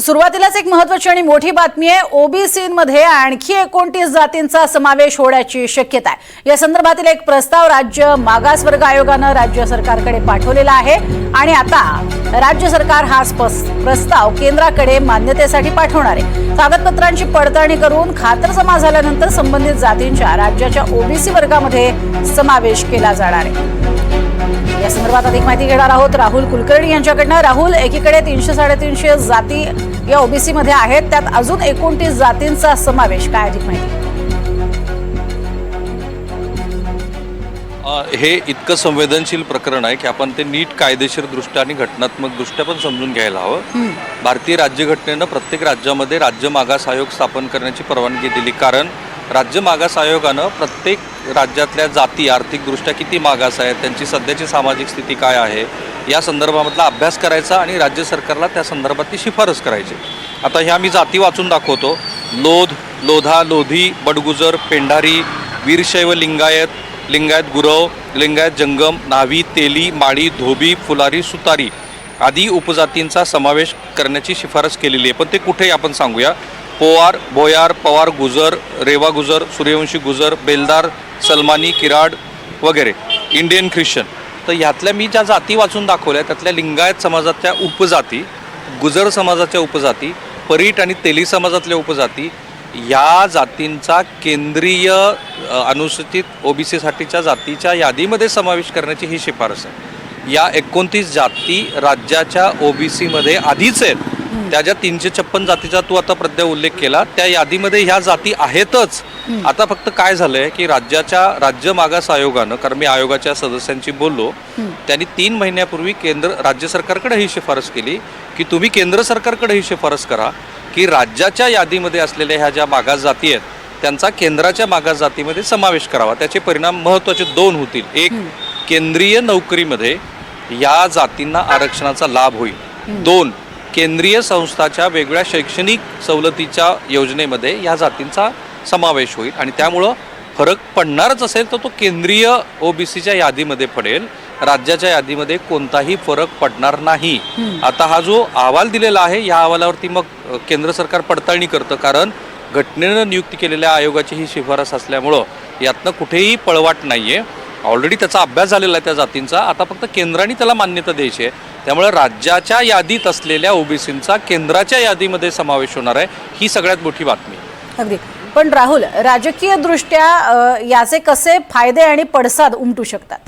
सुरुवातीलाच एक महत्वाची आणि मोठी बातमी आहे. ओबीसीमध्ये आणखी एकोणतीस जातींचा समावेश होण्याची शक्यता आहे. या संदर्भातील एक प्रस्ताव राज्य मागासवर्ग आयोगानं राज्य सरकारकडे पाठवलेला आहे. आणि आता राज्य सरकार हा स्पस- प्रस्ताव केंद्राकडे मान्यतेसाठी पाठवणार आहे. कागदपत्रांची पडताळणी करून खातर जमा झाल्यानंतर संबंधित जातींच्या राज्याच्या ओबीसी वर्गामध्ये समावेश केला जाणार आहे. या संदर्भात अधिक माहिती घेणार आहोत. राहुल कुलकर्णी यांच्याकडनं. राहुल एकीकडे तीनशे साडेतीनशे जाती या ओबीसी मध्ये आहेत. त्यात अजून एकोणतीस जातींचा समावेश. काय अधिक माहिती? हे इतकं संवेदनशील प्रकरण आहे की आपण ते नीट कायदेशीर दृष्ट्या आणि घटनात्मक दृष्ट्या पण समजून घ्यायला हवं. भारतीय राज्यघटनेनं प्रत्येक राज्यामध्ये राज्य मागास आयोग स्थापन करण्याची परवानगी दिली. कारण राज्य मागास आयोगानं प्रत्येक राज्यातल्या जाती आर्थिकदृष्ट्या किती मागास आहेत त्यांची सध्याची सामाजिक स्थिती काय आहे या संदर्भामधला अभ्यास करायचा आणि राज्य सरकारला त्या संदर्भातली शिफारस करायची. आता ह्या मी जाती वाचून दाखवतो. लोध लोधा लोधी बडगुजर पेंढारी वीरशैव लिंगायत लिंगायत गुरव लिंगायत जंगम न्हावी तेली माळी धोबी फुलारी सुतारी आदी उपजातींचा समावेश करण्याची शिफारस केलेली आहे. पण ते कुठेही आपण सांगूया. पोवार बोयार पवार गुजर रेवा गुजर सूर्यवंशी गुजर बेलदार सलमानी किराड वगैरे. इंडियन ख्रिश्चन तर ह्यातल्या मी ज्या जाती वाचून दाखवल्या त्यातल्या लिंगायत समाजाच्या उपजाती गुजर समाजाच्या उपजाती परीट आणि तेली समाजातल्या उपजाती या जातींचा केंद्रीय अ, अनुसूचित ओबीसीसाठीच्या जातीच्या यादीमध्ये समावेश करण्याची ही शिफारस आहे. या एकोणतीस जाती राज्याच्या ओबीसीमध्ये आधीच आहेत. त्या ज्या तीनशे छप्पन जातीचा तू आता प्रद्या उल्लेख केला त्या यादीमध्ये ह्या जाती आहेतच. आता फक्त काय झालंय की राज्याच्या राज्य मागास आयोगानं कारण मी आयोगाच्या सदस्यांशी बोललो त्यांनी तीन महिन्यापूर्वी केंद्र राज्य सरकारकडे ही शिफारस केली की तुम्ही केंद्र सरकारकडे ही शिफारस करा की राज्याच्या यादीमध्ये असलेल्या ह्या ज्या मागास जाती आहेत त्यांचा केंद्राच्या मागास जातीमध्ये समावेश करावा. त्याचे परिणाम महत्त्वाचे दोन होतील. एक केंद्रीय नोकरीमध्ये या जातींना आरक्षणाचा लाभ होईल. दोन केंद्रीय संस्थाच्या वेगळ्या शैक्षणिक सवलतीच्या योजनेमध्ये या जातींचा समावेश होईल. आणि त्यामुळं फरक पडणारच असेल तर तो केंद्रीय ओबीसीच्या यादीमध्ये पडेल. राज्याच्या यादीमध्ये कोणताही फरक पडणार नाही. आता हा जो अहवाल दिलेला आहे या अहवालावरती मग केंद्र सरकार पडताळणी करतं. कारण घटनेनं नियुक्ती केलेल्या आयोगाची ही शिफारस असल्यामुळं यातनं कुठेही पळवाट नाही आहे ऑलरेडी त्याचा अभ्यास झालेला आहे त्या जातींचा. आता फक्त केंद्राने त्याला मान्यता द्यायची आहे. त्यामुळे राज्याच्या यादीत असलेल्या ओबीसींचा केंद्राच्या यादीमध्ये समावेश होणार आहे ही सगळ्यात मोठी बातमी. अगदी. पण राहुल राजकीय दृष्ट्या याचे कसे फायदे आणि पडसाद उमटू शकतात?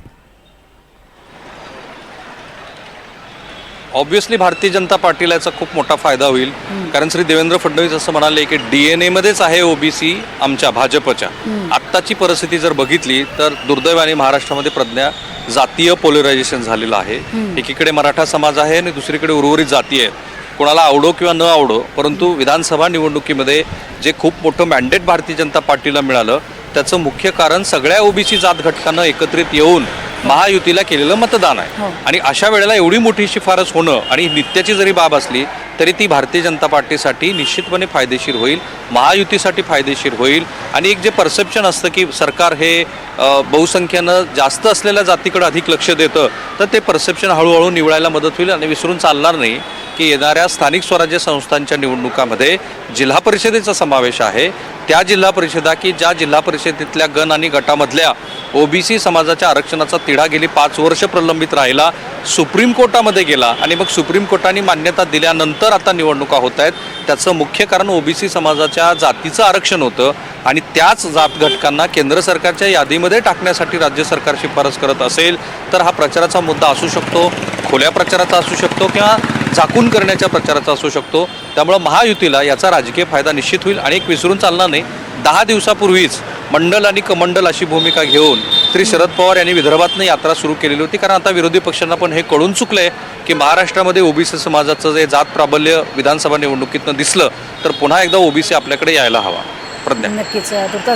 ऑब्व्हियसली भारतीय जनता पार्टीला याचा खूप मोठा फायदा होईल. कारण श्री देवेंद्र फडणवीस असं म्हणाले की डी एन एमध्येच आहे ओबीसी आमच्या भाजपच्या. आत्ताची परिस्थिती जर बघितली तर दुर्दैवाने महाराष्ट्रामध्ये प्रज्ञा जातीय पोलरायझेशन झालेलं आहे. एकीकडे मराठा समाज आहे आणि दुसरीकडे उर्वरित जाती आहेत. कोणाला आवडो किंवा न आवडो परंतु विधानसभा निवडणुकीमध्ये जे खूप मोठं मॅन्डेट भारतीय जनता पार्टीला मिळालं त्याचं मुख्य कारण सगळ्या ओबीसी जात घटकांना एकत्रित येऊन महायुतीला केलेलं मतदान आहे. आणि अशा वेळेला एवढी मोठी शिफारस होणं आणि नित्याची जरी बाब असली तरी ती भारतीय जनता पार्टीसाठी निश्चितपणे फायदेशीर होईल महायुतीसाठी फायदेशीर होईल. आणि एक जे परसेप्शन असतं की सरकार हे बहुसंख्येनं जास्त असलेल्या जातीकडे अधिक लक्ष देतं तर ते परसेप्शन हळूहळू निवळायला मदत होईल आणि विसरून चालणार नाही की येणाऱ्या स्थानिक स्वराज्य संस्थांच्या निवडणुकामध्ये जिल्हा परिषदेचा समावेश आहे. त्या जिल्हा परिषदा की ज्या जिल्हा परिषदेतल्या गण आणि गटामधल्या ओबीसी समाजाच्या आरक्षणाचा तिढा गेली पाच वर्ष प्रलंबित राहिला सुप्रीम कोर्टामध्ये गेला आणि मग सुप्रीम कोर्टाने मान्यता दिल्यानंतर आता निवडणुका होत आहेत. त्याचं मुख्य कारण ओबीसी समाजाच्या जातीचं आरक्षण होतं आणि त्याच जात घटकांना केंद्र सरकारच्या यादीमध्ये टाकण्यासाठी राज्य सरकार शिफारस करत असेल तर हा प्रचाराचा मुद्दा असू शकतो खुल्या प्रचाराचा असू शकतो किंवा झाकून करण्याच्या प्रचाराचा असू शकतो. त्यामुळं महायुतीला याचा राजकीय फायदा निश्चित होईल आणि एक विसरून चालणार नाही. दहा दिवसापूर्वीच मंडल आणि कमंडल अशी भूमिका घेऊन श्री शरद पवार यांनी विदर्भातनं यात्रा सुरू केलेली होती. कारण आता विरोधी पक्षांना पण हे कळून चुकलं आहे की महाराष्ट्रामध्ये ओबीसी समाजाचं जे जात प्राबल्य विधानसभा निवडणुकीतनं दिसलं तर पुन्हा एकदा ओबीसी आपल्याकडे यायला हवा. प्रज्ञा. नक्कीच.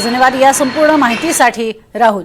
धन्यवाद या संपूर्ण माहितीसाठी राहुल.